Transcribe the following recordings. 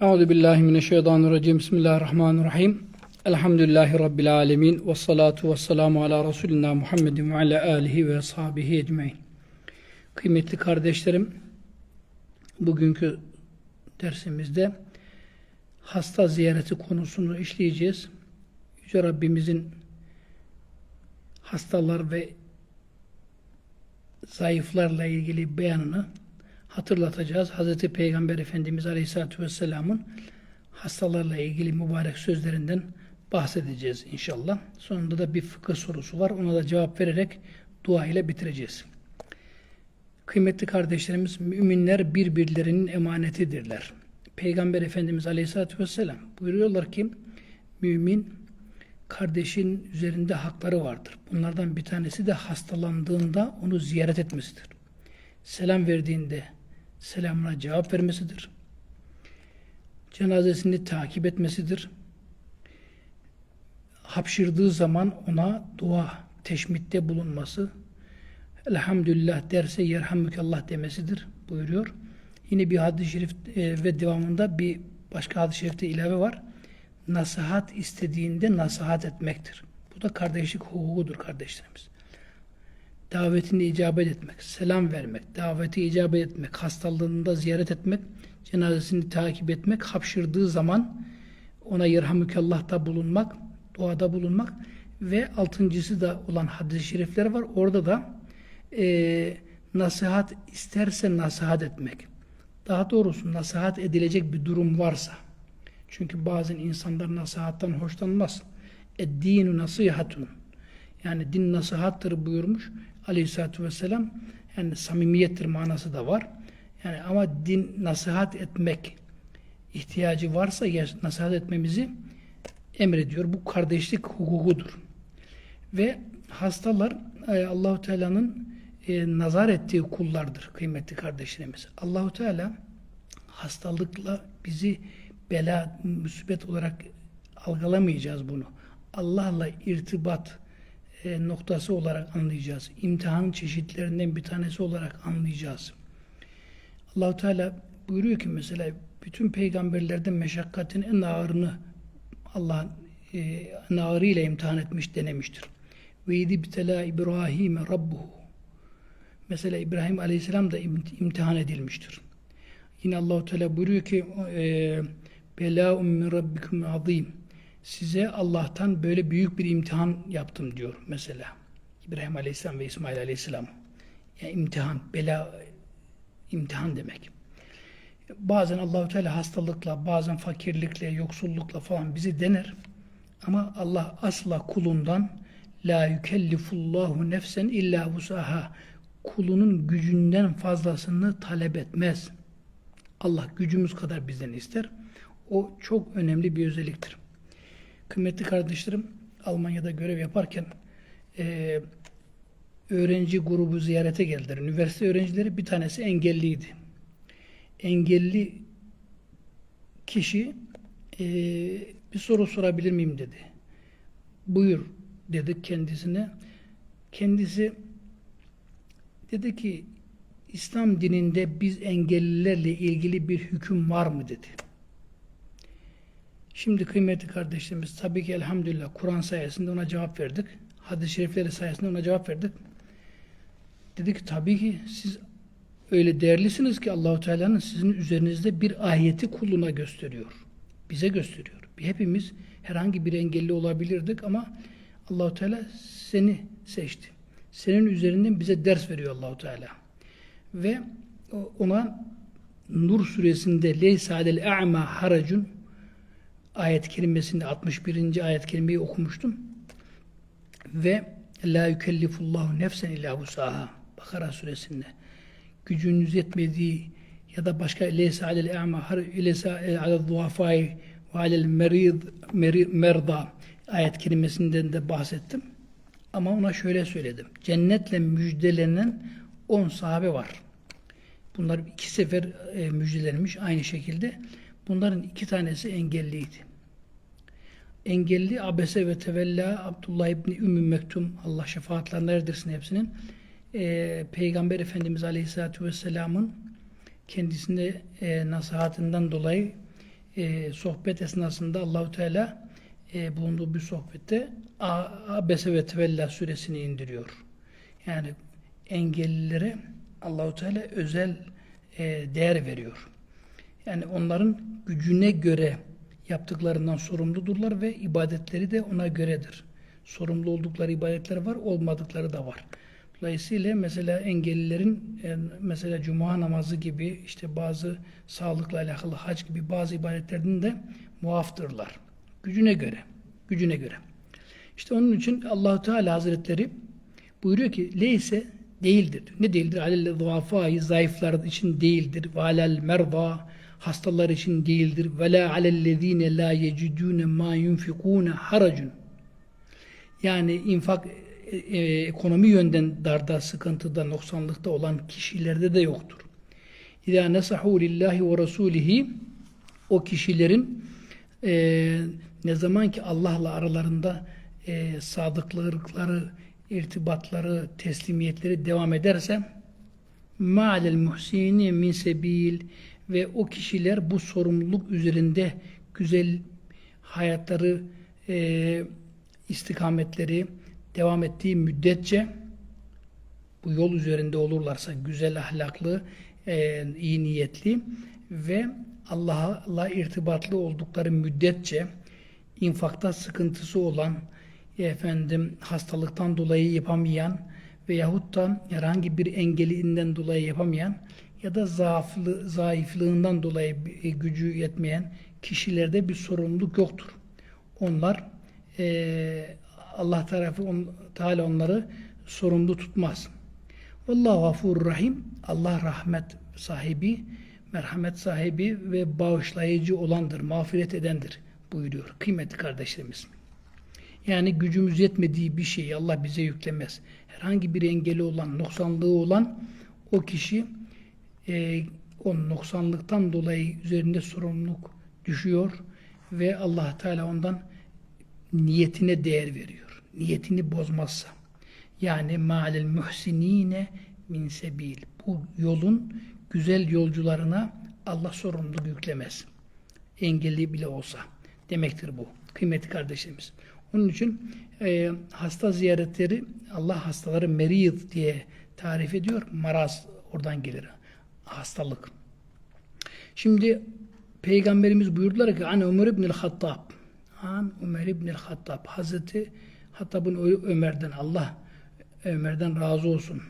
Euzu billahi mineşşeytanirracim. Bismillahirrahmanirrahim. Elhamdülillahi rabbil alamin ve salatu vesselamu ala resulina Muhammedin ve ala alihi ve ashabihi ecmaîn. Kıymetli kardeşlerim, bugünkü dersimizde hasta ziyareti konusunu işleyeceğiz. Yüce Rabbimizin hastalar ve zayıflarla ilgili beyanını hatırlatacağız. Hz. Peygamber Efendimiz Aleyhisselatü Vesselam'ın hastalarla ilgili mübarek sözlerinden bahsedeceğiz inşallah. Sonunda da bir fıkıh sorusu var. Ona da cevap vererek dua ile bitireceğiz. Kıymetli kardeşlerimiz, müminler birbirlerinin emanetidirler. Peygamber Efendimiz Aleyhisselatü Vesselam buyuruyorlar ki, mümin kardeşin üzerinde hakları vardır. Bunlardan bir tanesi de hastalandığında onu ziyaret etmesidir. Selam verdiğinde selamına cevap vermesidir. Cenazesini takip etmesidir. Hapşırdığı zaman ona dua, teşmitte bulunması, elhamdülillah derse yerhamukallah demesidir buyuruyor. Yine bir hadis-i şerif e, ve devamında bir başka hadis-i şerifte ilave var. Nasihat istediğinde nasihat etmektir. Bu da kardeşlik hukukudur kardeşlerimiz davetini icabet etmek, selam vermek, daveti icabet etmek, hastalığında ziyaret etmek, cenazesini takip etmek, hapşırdığı zaman ona yerhamükallah'ta bulunmak, duada bulunmak ve altıncısı da olan hadis-i şerifler var. Orada da e, nasihat isterse nasihat etmek. Daha doğrusu nasihat edilecek bir durum varsa. Çünkü bazen insanlar nasihattan hoşlanmaz. Eddinu nasihatun. Yani din nasihattır buyurmuş aleyhissalatü vesselam. Yani samimiyettir manası da var. Yani ama din nasihat etmek ihtiyacı varsa nasihat etmemizi emrediyor. Bu kardeşlik hukukudur. Ve hastalar e, Allahu Teala'nın e, nazar ettiği kullardır kıymetli kardeşlerimiz. Allahu Teala hastalıkla bizi bela, musibet olarak algılamayacağız bunu. Allah'la irtibat, e, noktası olarak anlayacağız. İmtihanın çeşitlerinden bir tanesi olarak anlayacağız. Allahu Teala buyuruyor ki mesela bütün peygamberlerden meşakkatin en ağırını Allah e, en ağırıyla imtihan etmiş denemiştir. Ve idibtela İbrahim Rabbuhu. Mesela İbrahim Aleyhisselam da imtihan edilmiştir. Yine Allahu Teala buyuruyor ki e, belâ'un min rabbikum azîm size Allah'tan böyle büyük bir imtihan yaptım diyor mesela. İbrahim Aleyhisselam ve İsmail Aleyhisselam. Yani imtihan, bela, imtihan demek. Bazen Allahu Teala hastalıkla, bazen fakirlikle, yoksullukla falan bizi dener. Ama Allah asla kulundan la yükellifullahu nefsen illa vusaha kulunun gücünden fazlasını talep etmez. Allah gücümüz kadar bizden ister. O çok önemli bir özelliktir. Kıymetli kardeşlerim, Almanya'da görev yaparken e, öğrenci grubu ziyarete geldiler. Üniversite öğrencileri bir tanesi engelliydi. Engelli kişi e, bir soru sorabilir miyim dedi. Buyur dedik kendisine. Kendisi dedi ki İslam dininde biz engellilerle ilgili bir hüküm var mı dedi. Şimdi kıymetli kardeşlerimiz tabii ki elhamdülillah Kur'an sayesinde ona cevap verdik. Hadis-i şerifleri sayesinde ona cevap verdik. Dedik tabii ki siz öyle değerlisiniz ki Allahu Teala'nın sizin üzerinizde bir ayeti kuluna gösteriyor. Bize gösteriyor. Hepimiz herhangi bir engelli olabilirdik ama Allahu Teala seni seçti. Senin üzerinden bize ders veriyor Allahu Teala. Ve ona Nur suresinde leysa alel a'ma haracun ayet kelimesinde 61. ayet kelimeyi okumuştum. Ve la yükellifullahu nefsen illa vusaha. Bakara suresinde. Gücünüz yetmediği ya da başka leysa alel a'ma leysa alel duafai ve alel merid merda ayet kelimesinden de bahsettim. Ama ona şöyle söyledim. Cennetle müjdelenen 10 sahabe var. Bunlar iki sefer e, müjdelenmiş aynı şekilde. Bunların iki tanesi engelliydi. Engelli Abese ve Tevella Abdullah İbni Ümmü Mektum Allah şefaatlerine erdirsin hepsinin e, Peygamber Efendimiz Aleyhisselatü Vesselam'ın kendisine e, nasihatından dolayı e, sohbet esnasında Allahu Teala e, bulunduğu bir sohbette Abese ve Tevella suresini indiriyor. Yani engellilere Allahu Teala özel e, değer veriyor. Yani onların gücüne göre yaptıklarından sorumludurlar ve ibadetleri de ona göredir. Sorumlu oldukları ibadetler var, olmadıkları da var. Dolayısıyla mesela engellilerin mesela cuma namazı gibi işte bazı sağlıkla alakalı hac gibi bazı ibadetlerden de muaftırlar. Gücüne göre. Gücüne göre. İşte onun için Allahu Teala Hazretleri buyuruyor ki leyse değildir. Ne değildir? Alel zuafai zayıflar için değildir. Ve alel merva hastalar için değildir. Ve la alellezine la yecidune ma yunfikune haracun. Yani infak e, e, ekonomi yönden darda, sıkıntıda, noksanlıkta olan kişilerde de yoktur. İzâ nesahu lillahi ve rasulihi o kişilerin e, ne zaman ki Allah'la aralarında e, sadıklıkları, irtibatları, teslimiyetleri devam ederse ma'alel muhsini min sebil ve o kişiler bu sorumluluk üzerinde güzel hayatları, e, istikametleri devam ettiği müddetçe bu yol üzerinde olurlarsa güzel ahlaklı, e, iyi niyetli ve Allah'la irtibatlı oldukları müddetçe infakta sıkıntısı olan, efendim hastalıktan dolayı yapamayan veyahut da herhangi bir engelinden dolayı yapamayan ya da zaaflı, zayıflığından dolayı e, gücü yetmeyen kişilerde bir sorumluluk yoktur. Onlar e, Allah tarafı on, Teala onları sorumlu tutmaz. Vallahu gafurur rahim. Allah rahmet sahibi, merhamet sahibi ve bağışlayıcı olandır, mağfiret edendir buyuruyor kıymetli kardeşlerimiz. Yani gücümüz yetmediği bir şeyi Allah bize yüklemez. Herhangi bir engeli olan, noksanlığı olan o kişi e, o noksanlıktan dolayı üzerinde sorumluluk düşüyor ve Allah Teala ondan niyetine değer veriyor. Niyetini bozmazsa. Yani ma'alel muhsinine min sebil. Bu yolun güzel yolcularına Allah sorumluluk yüklemez. Engelli bile olsa. Demektir bu. Kıymetli kardeşlerimiz. Onun için e, hasta ziyaretleri Allah hastaları merid diye tarif ediyor. Maraz oradan gelir. Hastalık. Şimdi Peygamberimiz buyurdular ki An Ömer ibn Hattab An Ömer ibn Hattab Hazreti Hattab'ın Ömer'den Allah Ömer'den razı olsun.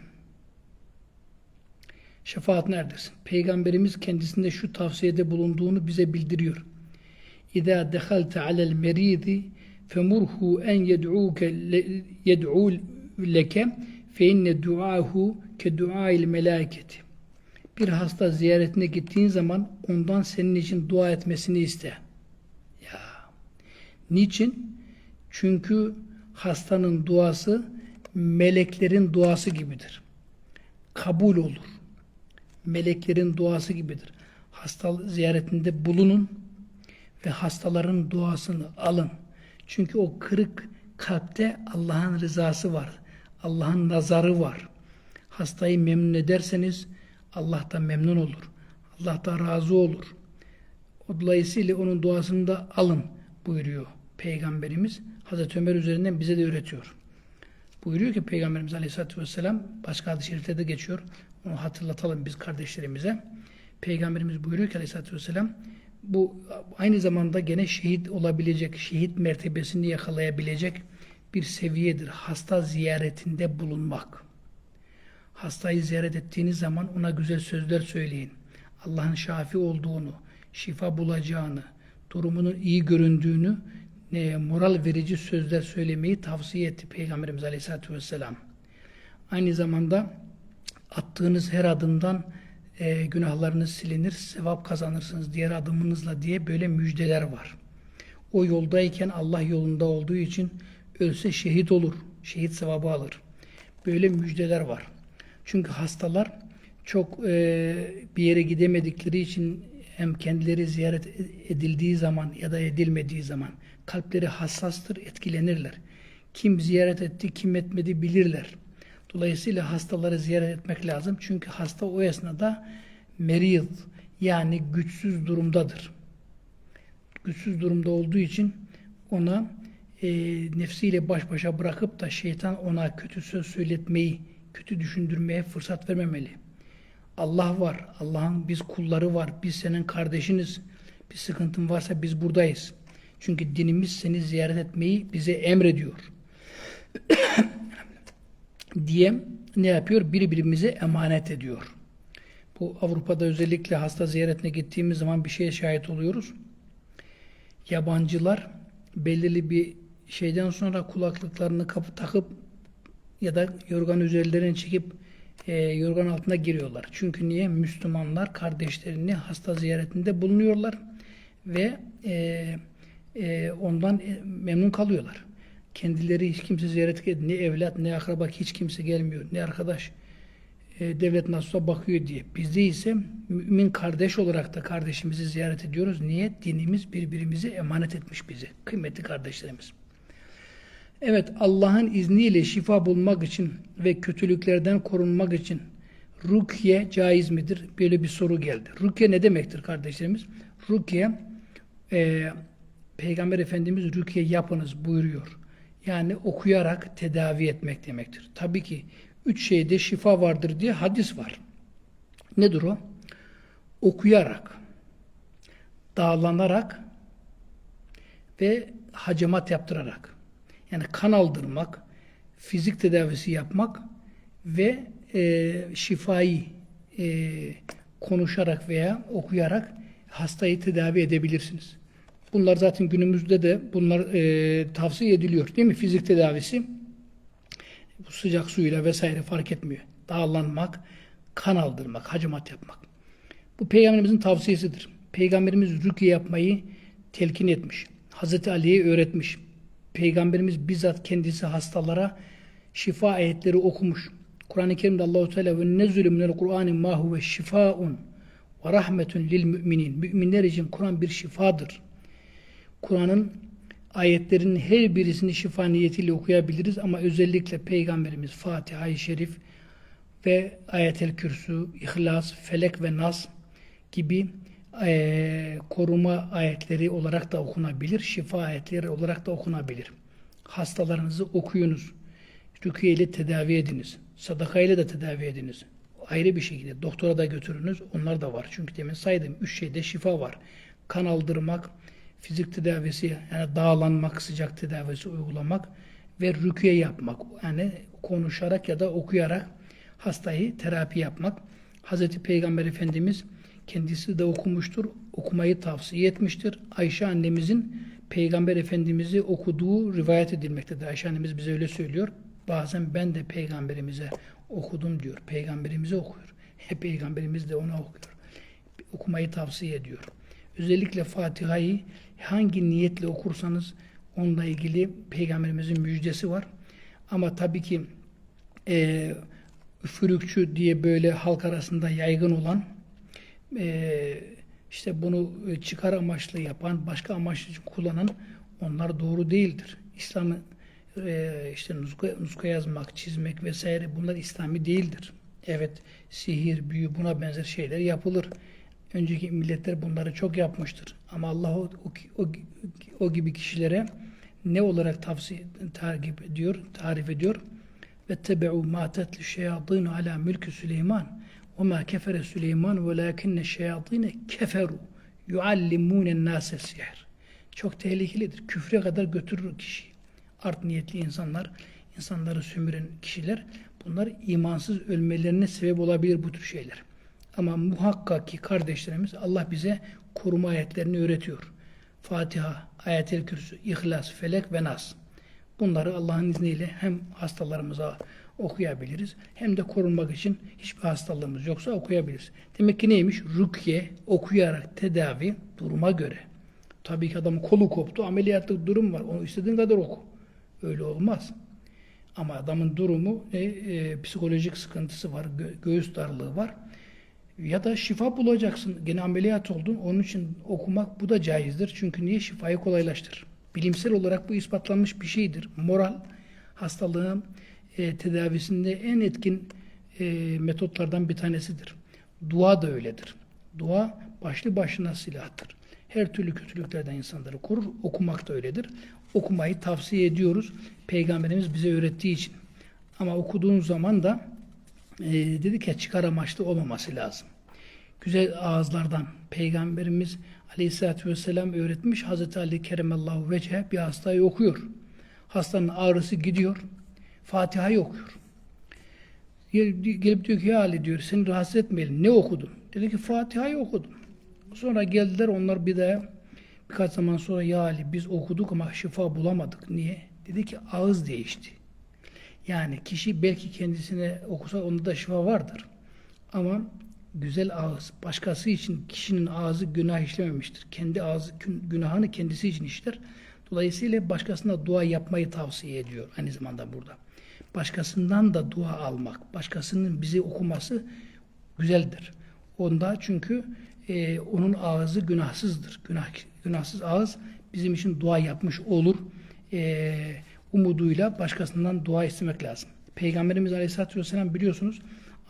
Şefaat neredesin? Peygamberimiz kendisinde şu tavsiyede bulunduğunu bize bildiriyor. İza dehalte alel meridi femurhu en yed'uke yed'u leke fe inne duahu ke duail melaketi. Bir hasta ziyaretine gittiğin zaman ondan senin için dua etmesini iste. Ya. Niçin? Çünkü hastanın duası meleklerin duası gibidir. Kabul olur. Meleklerin duası gibidir. Hasta ziyaretinde bulunun ve hastaların duasını alın. Çünkü o kırık kalpte Allah'ın rızası var. Allah'ın nazarı var. Hastayı memnun ederseniz Allah da memnun olur. Allah da razı olur. Dolayısıyla onun duasını da alın buyuruyor Peygamberimiz. Hazreti Ömer üzerinden bize de öğretiyor. Buyuruyor ki Peygamberimiz Aleyhisselatü Vesselam başka hadis-i şerifte de geçiyor. Onu hatırlatalım biz kardeşlerimize. Peygamberimiz buyuruyor ki Aleyhisselatü Vesselam bu aynı zamanda gene şehit olabilecek, şehit mertebesini yakalayabilecek bir seviyedir. Hasta ziyaretinde bulunmak. Hastayı ziyaret ettiğiniz zaman ona güzel sözler söyleyin. Allah'ın şafi olduğunu, şifa bulacağını, durumunun iyi göründüğünü, e, moral verici sözler söylemeyi tavsiye etti Peygamberimiz Aleyhisselatü Vesselam. Aynı zamanda attığınız her adımdan e, günahlarınız silinir, sevap kazanırsınız diğer adımınızla diye böyle müjdeler var. O yoldayken Allah yolunda olduğu için ölse şehit olur, şehit sevabı alır. Böyle müjdeler var. Çünkü hastalar çok e, bir yere gidemedikleri için hem kendileri ziyaret edildiği zaman ya da edilmediği zaman kalpleri hassastır, etkilenirler. Kim ziyaret etti, kim etmedi bilirler. Dolayısıyla hastaları ziyaret etmek lazım. Çünkü hasta o esnada merid yani güçsüz durumdadır. güçsüz durumda olduğu için ona e, nefsiyle baş başa bırakıp da şeytan ona kötü söz söyletmeyi, kötü düşündürmeye fırsat vermemeli. Allah var. Allah'ın biz kulları var. Biz senin kardeşiniz. Bir sıkıntın varsa biz buradayız. Çünkü dinimiz seni ziyaret etmeyi bize emrediyor. diye ne yapıyor? Birbirimize emanet ediyor. Bu Avrupa'da özellikle hasta ziyaretine gittiğimiz zaman bir şeye şahit oluyoruz. Yabancılar belirli bir şeyden sonra kulaklıklarını kapı takıp ya da yorgan üzerlerine çekip e, yorgan altına giriyorlar. Çünkü niye? Müslümanlar kardeşlerini hasta ziyaretinde bulunuyorlar ve e, e, ondan e, memnun kalıyorlar. Kendileri hiç kimse ziyaret etmiyor. Ne evlat ne akraba hiç kimse gelmiyor. Ne arkadaş e, devlet nasılsa bakıyor diye. Bizde ise mümin kardeş olarak da kardeşimizi ziyaret ediyoruz. Niye? Dinimiz birbirimize emanet etmiş bizi. Kıymetli kardeşlerimiz. Evet Allah'ın izniyle şifa bulmak için ve kötülüklerden korunmak için rukiye caiz midir? Böyle bir soru geldi. Rukiye ne demektir kardeşlerimiz? Rukiye e, Peygamber Efendimiz rukiye yapınız buyuruyor. Yani okuyarak tedavi etmek demektir. Tabii ki üç şeyde şifa vardır diye hadis var. Nedir o? Okuyarak, dağlanarak ve hacamat yaptırarak. Yani kan aldırmak, fizik tedavisi yapmak ve e, şifayı e, konuşarak veya okuyarak hastayı tedavi edebilirsiniz. Bunlar zaten günümüzde de bunlar e, tavsiye ediliyor değil mi? Fizik tedavisi bu sıcak suyla vesaire fark etmiyor. Dağlanmak, kan aldırmak, hacamat yapmak. Bu peygamberimizin tavsiyesidir. Peygamberimiz rükye yapmayı telkin etmiş. Hazreti Ali'ye öğretmiş. Peygamberimiz bizzat kendisi hastalara şifa ayetleri okumuş. Kur'an-ı Kerim'de Allahu Teala ve nezzülü minel Kur'ani ma huve şifaun ve rahmetun lil müminin. Müminler için Kur'an bir şifadır. Kur'an'ın ayetlerin her birisini şifa niyetiyle okuyabiliriz ama özellikle Peygamberimiz Fatiha-i Şerif ve Ayetel Kürsü, İhlas, Felek ve Nas gibi e, koruma ayetleri olarak da okunabilir, şifa ayetleri olarak da okunabilir. Hastalarınızı okuyunuz, rüküye ile tedavi ediniz, sadaka ile de tedavi ediniz. Ayrı bir şekilde doktora da götürünüz, onlar da var. Çünkü demin saydım, üç şeyde şifa var. Kan aldırmak, fizik tedavisi, yani dağlanmak, sıcak tedavisi uygulamak ve rüküye yapmak. Yani konuşarak ya da okuyarak hastayı terapi yapmak. Hazreti Peygamber Efendimiz kendisi de okumuştur. Okumayı tavsiye etmiştir. Ayşe annemizin Peygamber Efendimiz'i okuduğu rivayet edilmektedir. Ayşe annemiz bize öyle söylüyor. Bazen ben de peygamberimize okudum diyor. Peygamberimize okuyor. Hep peygamberimiz de ona okuyor. Okumayı tavsiye ediyor. Özellikle Fatiha'yı hangi niyetle okursanız onunla ilgili peygamberimizin müjdesi var. Ama tabii ki e, üfürükçü diye böyle halk arasında yaygın olan e, işte bunu çıkar amaçlı yapan, başka amaçlı kullanan onlar doğru değildir. İslam'ı e, işte nuska, nuska yazmak, çizmek vesaire bunlar İslami değildir. Evet sihir, büyü buna benzer şeyler yapılır. Önceki milletler bunları çok yapmıştır. Ama Allah o, o, o gibi kişilere ne olarak tavsiye takip ediyor, tarif ediyor? Ve tebe'u ma tetlu şeyatinu ala mülkü Süleyman ma kefere Süleyman velakinne şeyatine keferu yuallimûnen nâse sihr. Çok tehlikelidir. Küfre kadar götürür kişi. Art niyetli insanlar, insanları sömüren kişiler bunlar imansız ölmelerine sebep olabilir bu tür şeyler. Ama muhakkak ki kardeşlerimiz Allah bize koruma ayetlerini öğretiyor. Fatiha, Ayet-el Kürsü, İhlas, Felek ve Nas. Bunları Allah'ın izniyle hem hastalarımıza okuyabiliriz hem de korunmak için hiçbir hastalığımız yoksa okuyabiliriz. Demek ki neymiş? Rükye, okuyarak tedavi duruma göre. Tabii ki adamın kolu koptu, ameliyatlık durum var. Onu istediğin kadar oku. Öyle olmaz. Ama adamın durumu e, e, psikolojik sıkıntısı var, gö göğüs darlığı var ya da şifa bulacaksın. Gene ameliyat oldun. Onun için okumak bu da caizdir. Çünkü niye? Şifayı kolaylaştırır. Bilimsel olarak bu ispatlanmış bir şeydir. Moral hastalığın e, tedavisinde en etkin e, metotlardan bir tanesidir. Dua da öyledir. Dua başlı başına silahtır. her türlü kötülüklerden insanları korur. Okumak da öyledir. Okumayı tavsiye ediyoruz. Peygamberimiz bize öğrettiği için. Ama okuduğun zaman da e, dedik ya çıkar amaçlı olmaması lazım. Güzel ağızlardan Peygamberimiz Aleyhisselatü Vesselam öğretmiş. Hazreti Ali Keremallahu Vecehe bir hastayı okuyor. Hastanın ağrısı gidiyor. Fatiha'yı okuyor. Gel- Gelip diyor ki ya Ali diyor seni rahatsız etmeyelim. Ne okudun? Dedi ki Fatiha'yı okudum. Sonra geldiler onlar bir daha birkaç zaman sonra ya Ali biz okuduk ama şifa bulamadık. Niye? Dedi ki ağız değişti. Yani kişi belki kendisine okusa onda da şifa vardır. Ama güzel ağız başkası için kişinin ağzı günah işlememiştir. Kendi ağzı gün- günahını kendisi için işler. Dolayısıyla başkasına dua yapmayı tavsiye ediyor aynı zamanda burada. Başkasından da dua almak, başkasının bizi okuması güzeldir. Onda çünkü e, onun ağzı günahsızdır. Günah, günahsız ağız bizim için dua yapmış olur. E, umuduyla başkasından dua istemek lazım. Peygamberimiz Aleyhisselatü Vesselam biliyorsunuz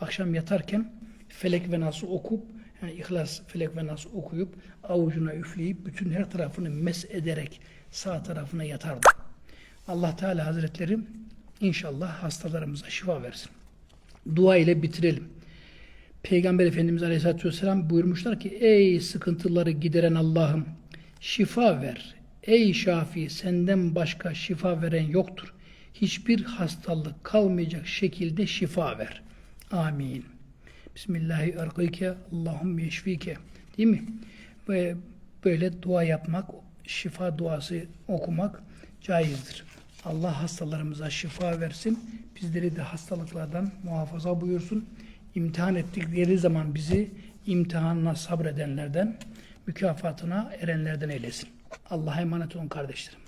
akşam yatarken felek ve nasıl okup yani İhlas, felek ve nasıl okuyup avucuna üfleyip bütün her tarafını mes ederek sağ tarafına yatardı. Allah Teala Hazretleri inşallah hastalarımıza şifa versin. Dua ile bitirelim. Peygamber Efendimiz Aleyhisselatü Vesselam buyurmuşlar ki ey sıkıntıları gideren Allah'ım şifa ver. Ey Şafi senden başka şifa veren yoktur. Hiçbir hastalık kalmayacak şekilde şifa ver. Amin. Bismillahi erkike Allahümme yeşfike. Değil mi? Ve böyle dua yapmak, şifa duası okumak caizdir. Allah hastalarımıza şifa versin. Bizleri de hastalıklardan muhafaza buyursun. İmtihan ettikleri zaman bizi imtihanına sabredenlerden, mükafatına erenlerden eylesin. Allah'a emanet olun kardeşlerim.